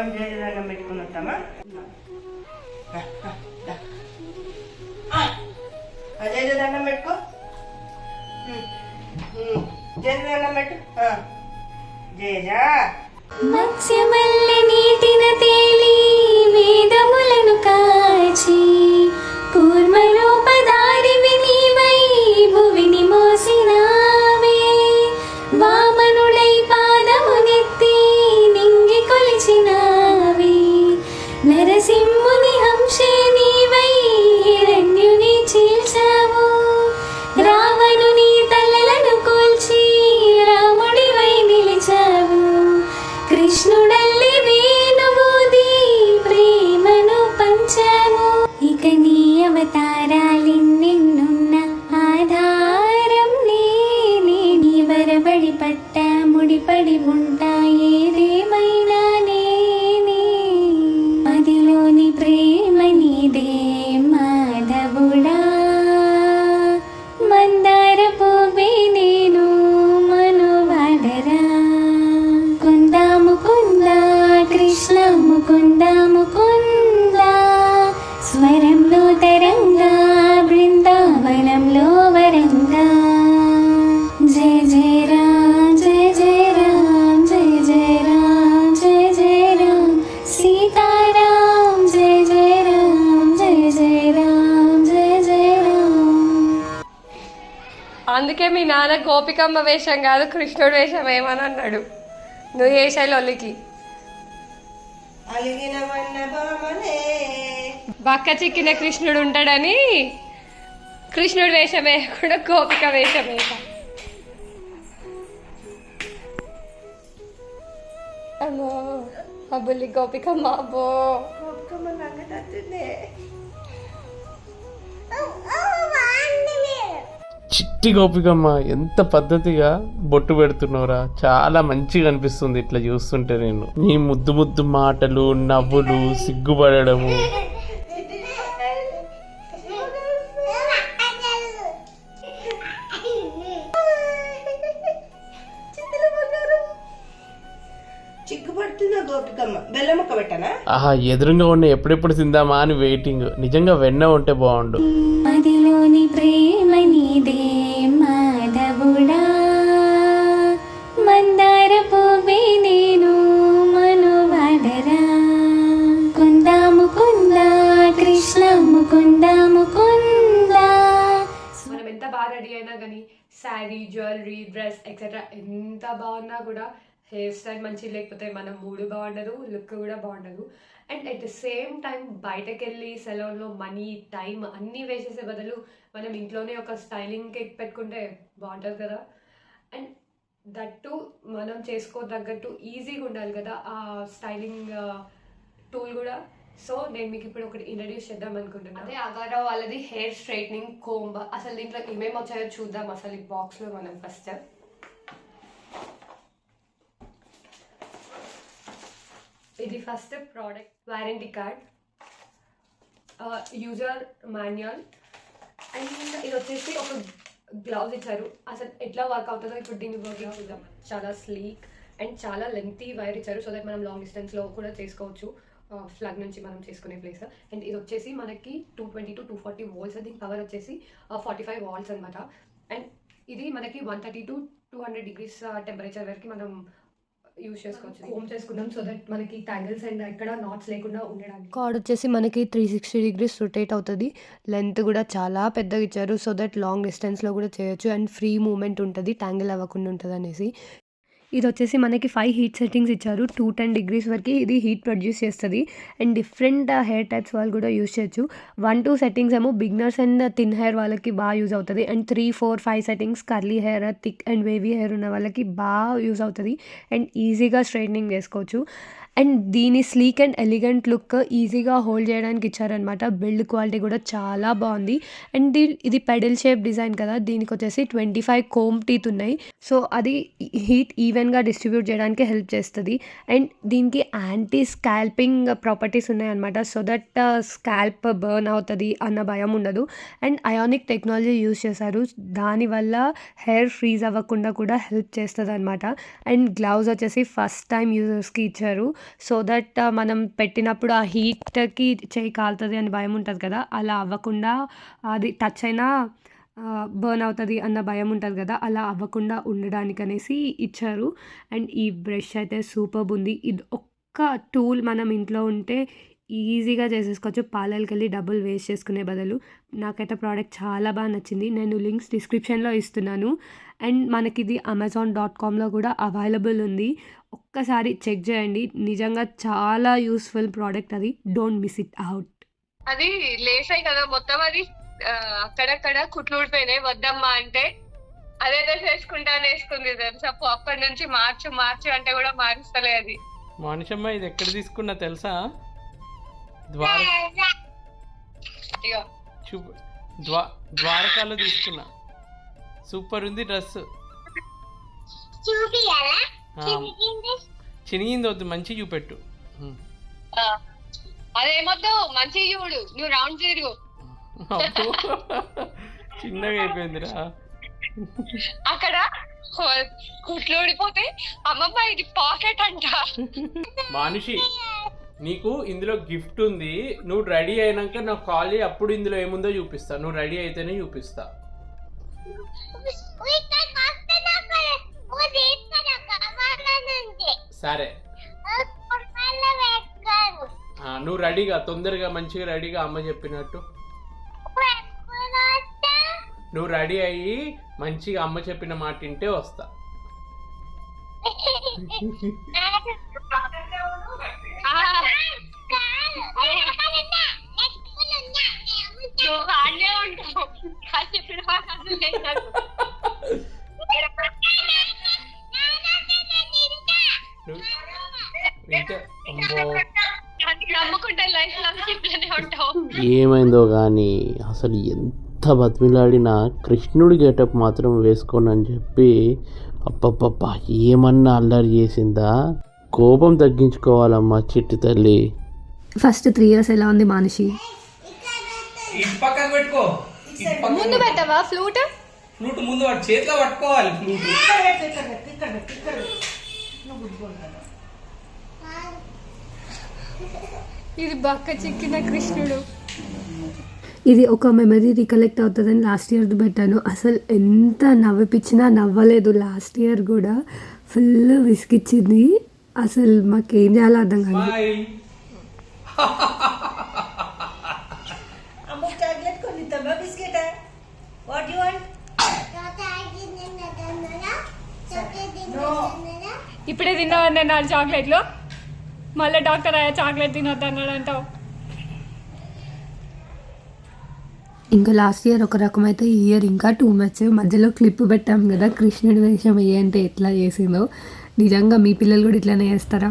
మనం జయదండం పెట్టుకుని వస్తామా జయదండం పెట్టుకో. జయదండం పెట్టు. ఆ. జయజా. మత్స్యమల్లి నీటిన తేలి వేదములను ഉണ്ടായേ అందుకే మీ నాన్న గోపికమ్మ వేషం కాదు కృష్ణుడు వేషం ఏమని అన్నాడు. నువ్వు వేసే లొల్లికి బక్క చిక్కిన కృష్ణుడు ఉంటాడని కృష్ణుడు వేషం వేయకుండా గోపిక వేషం వేసా అమ్మో అబ్బుల్లి గోపికమ్మ అబ్బో. గోపికమ్మ చిట్టి గోపికమ్మ ఎంత పద్ధతిగా బొట్టు పెడుతున్నావురా. చాలా మంచిగా అనిపిస్తుంది ఇట్లా చూస్తుంటే నేను. నీ ముద్దు ముద్దు మాటలు నవ్వులు సిగ్గుపడము ఆహా ఎదురుగా ఉన్న ఎప్పుడెప్పుడు తిందామా అని వెయిటింగ్ నిజంగా వెన్న ఉంటే బాగుండు. మదిలోని ప్రేమ నీదే రెడీ అయినా కానీ శారీ జ్యువెలరీ డ్రెస్ ఎక్సెట్రా ఎంత బాగున్నా కూడా హెయిర్ స్టైల్ మంచి లేకపోతే మన మూడు బాగుండదు లుక్ కూడా బాగుండదు. And at the same time బయటకు వెళ్ళి సెలవుల్లో మనీ టైం అన్నీ వేసేసే బదులు మనం ఇంట్లోనే ఒక స్టైలింగ్ కేక్ పెట్టుకుంటే బాగుంటుంది కదా. అండ్ దట్టు మనం చేసుకో తగ్గట్టు ఈజీగా ఉండాలి కదా ఆ స్టైలింగ్ టూల్ కూడా. సో నేను మీకు ఇప్పుడు ఒకటి ఇంట్రడ్యూస్ చేద్దాం అనుకుంటున్నాను అదే అగారా వాళ్ళది హెయిర్ స్ట్రైట్నింగ్ కోంబ్ అసలు దీంట్లో ఏమేమి వచ్చాయో చూద్దాం అసలు ఈ బాక్స్లో మనం ఫస్ట్ ఇది first product warranty card user manual and ఇది వచ్చేసి ఒక గ్లౌజ్ ఇచ్చారు. అసలు ఎట్లా వర్క్ అవుతుందో ఇప్పుడు దీన్ని వర్కింగ్ చూద్దాం. చాలా స్లీక్ అండ్ చాలా లెంతీ వైర్ ఇచ్చారు. సో దట్ మనం లాంగ్ డిస్టెన్స్లో కూడా చేసుకోవచ్చు. ఫ్లగ్ నుంచి మనం చేసుకునే ప్లేస్ అండ్ ఇది వచ్చేసి మనకి two twenty to two forty volts దీని పవర్ వచ్చేసి ఫార్టీ ఫైవ్ వాల్స్ అనమాట అండ్ ఇది మనకి one thirty to two hundred degrees temperature వరకు మనం యూజ్ చేసుకోవచ్చు. హోమ్ చేసుకున్నాం సో దట్ మనకి ట్యాంగిల్స్ అండ్ ఎక్కడ నాట్స్ లేకుండా ఉండడానికి. కార్డ్ వచ్చేసి మనకి త్రీ సిక్స్టీ డిగ్రీస్ రొటేట్ అవుతుంది. లెంత్ కూడా చాలా పెద్దగా ఇచ్చారు సో దట్ లాంగ్ డిస్టెన్స్లో కూడా చేయొచ్చు. అండ్ ఫ్రీ మూమెంట్ ఉంటుంది ట్యాంగిల్ అవ్వకుండా ఉంటుంది అనేసి ఇది వచ్చేసి మనకి ఫైవ్ హీట్ సెట్టింగ్స్ ఇచ్చారు. టూ టెన్ డిగ్రీస్ వరకు ఇది హీట్ ప్రొడ్యూస్ చేస్తుంది. అండ్ డిఫరెంట్ హెయిర్ టైప్స్ వాళ్ళు కూడా యూస్ చేయొచ్చు. వన్ టూ సెట్టింగ్స్ ఏమో బిగ్నర్స్ అండ్ థిన్ హెయిర్ వాళ్ళకి బాగా యూజ్ అవుతుంది. And three four five settings curly hair thick and wavy hair ఉన్న వాళ్ళకి బాగా యూజ్ అవుతుంది. అండ్ ఈజీగా స్ట్రైట్నింగ్ చేసుకోవచ్చు. అండ్ దీని స్లీక్ అండ్ ఎలిగెంట్ లుక్ ఈజీగా హోల్డ్ చేయడానికి ఇచ్చారనమాట బిల్డ్ క్వాలిటీ కూడా చాలా బాగుంది. అండ్ దీ ఇది పెడల్ షేప్ డిజైన్ కదా. దీనికి వచ్చేసి ట్వంటీ ఫైవ్ కోమ్ టీత్ ఉన్నాయి. సో అది హీట్ ఈవెన్గా డిస్ట్రిబ్యూట్ చేయడానికి హెల్ప్ చేస్తుంది. అండ్ దీనికి యాంటీ స్కాల్పింగ్ ప్రాపర్టీస్ ఉన్నాయన్నమాట సో దట్ స్కాల్ప్ బర్న్ అవుతుంది అన్న భయం ఉండదు. అండ్ అయానిక్ టెక్నాలజీ యూస్ చేశారు. దానివల్ల హెయిర్ ఫ్రీజ్ అవ్వకుండా కూడా హెల్ప్ చేస్తుంది అనమాట అండ్ గ్లౌజ్ వచ్చేసి ఫస్ట్ టైం యూజర్స్కి ఇచ్చారు. సో దట్ మనం పెట్టినప్పుడు ఆ హీట్కి చేయి కాలుతుంది అని భయం ఉంటుంది కదా అలా అవ్వకుండా అది టచ్ అయినా బర్న్ అవుతుంది అన్న భయం ఉంటుంది కదా అలా అవ్వకుండా ఉండడానికి అనేసి ఇచ్చారు. అండ్ ఈ బ్రష్ అయితే సూపర్ ఉంది. ఇది ఒక్క టూల్ మనం ఇంట్లో ఉంటే ఈజీగా చేసేసుకోవచ్చు. పార్లర్కి వెళ్ళి డబ్బులు వేస్ట్ చేసుకునే బదులు. నాకైతే ప్రోడక్ట్ చాలా బాగా నచ్చింది. నేను లింక్స్ డిస్క్రిప్షన్లో ఇస్తున్నాను. అండ్ మనకి ఇది అమెజాన్ డాట్ కామ్లో కూడా అవైలబుల్ ఉంది. ఒక్కసారి చెక్ చేయండి. నిజంగా చాలా యూస్ఫుల్ ప్రోడక్ట్ అది. డోంట్ మిస్ ఇట్ అవుట్ అది లేసాయి కదా. మొత్తం అది అక్కడక్కడ కుట్లు ఊడిపోయినాయి. వద్దమ్మా అంటే అదేదో చేసుకుంటా వేసుకుంది తెలుసా. పో- అప్పటి నుంచి మార్చు మార్చు అంటే కూడా మారుస్తలే అది. మనిషమ్మ ఇది ఎక్కడ తీసుకున్నా తెలుసా? ద్వార ఇగో. చూ ద్వా ద్వారకాలో తీసుకున్నా. సూపర్ ఉంది డ్రెస్ చినిగింది. వద్దు మంచి చూపెట్టు. అదేమొద్దు మంచి చూడు నువ్వు రౌండ్ తిరుగు. చిన్నగా అయిపోయిందిరా. అక్కడ కుట్లు ఊడిపోతే అమ్మమ్మ ఇది పాకెట్ అంట. మానుషి నీకు ఇందులో గిఫ్ట్ ఉంది. నువ్వు రెడీ అయినాక నాకు కాల్ చేయి అప్పుడు ఇందులో ఏముందో చూపిస్తా. నువ్వు రెడీ అయితేనే చూపిస్తా. సరే. నువ్వు రెడీగా తొందరగా మంచిగా రెడీగా అమ్మ చెప్పినట్టు. నువ్వు రెడీ అయ్యి మంచిగా అమ్మ చెప్పిన మాట తింటే వస్తా. చెప్పిన మాట వింటే ఏమైందో కానీ అసలు ఎంత బతిమిలాడినా కృష్ణుడి గెటప్ మాత్రం వేసుకోనని చెప్పి అప్పప్పప్ప ఏమన్నా అల్లరి చేసిందా? కోపం తగ్గించుకోవాలమ్మా చిట్టి తల్లి. ఫస్ట్ త్రీ ఇయర్స్ ఎలా ఉంది పక్కకు ముందు పెట్టవా ఫ్లూట్ ఫ్లూట్ ముందు చేతిలో పట్టుకోవాలి ఫ్లూట్ ఇక్కడ పెట్టు ఇక్కడ పెట్టు ఇక్కడ పెట్టు ఇక్కడ పెట్టు నువ్వు గుద్దుకుంటాను ఇది బక్క చిక్కిన కృష్ణుడు. ఇది ఒక మెమరీ రికలెక్ట్ అవుతుందని లాస్ట్ ఇయర్ పెట్టాను. అసలు ఎంత నవ్విపించినా నవ్వలేదు. లాస్ట్ ఇయర్ కూడా ఫుల్ విసిగిచ్చింది. అసలు మాకేం చేయాలో అర్థం కాదు ఇప్పుడే తిన్నావు అన్నాడు చాక్లెట్లు మళ్ళీ డాక్టర్ అయ్యా చాక్లెట్ తినొద్దు అన్నాడు అంటావు. ఇంకా లాస్ట్ ఇయర్ ఒక రకం అయితే ఈ ఇయర్ ఇంకా టూ మచ్ మధ్యలో క్లిప్ పెట్టాం కదా కృష్ణుడి వేషం ఏ అంటే ఎట్లా చేసిందో. నిజంగా మీ పిల్లలు కూడా ఇట్లానే చేస్తారా?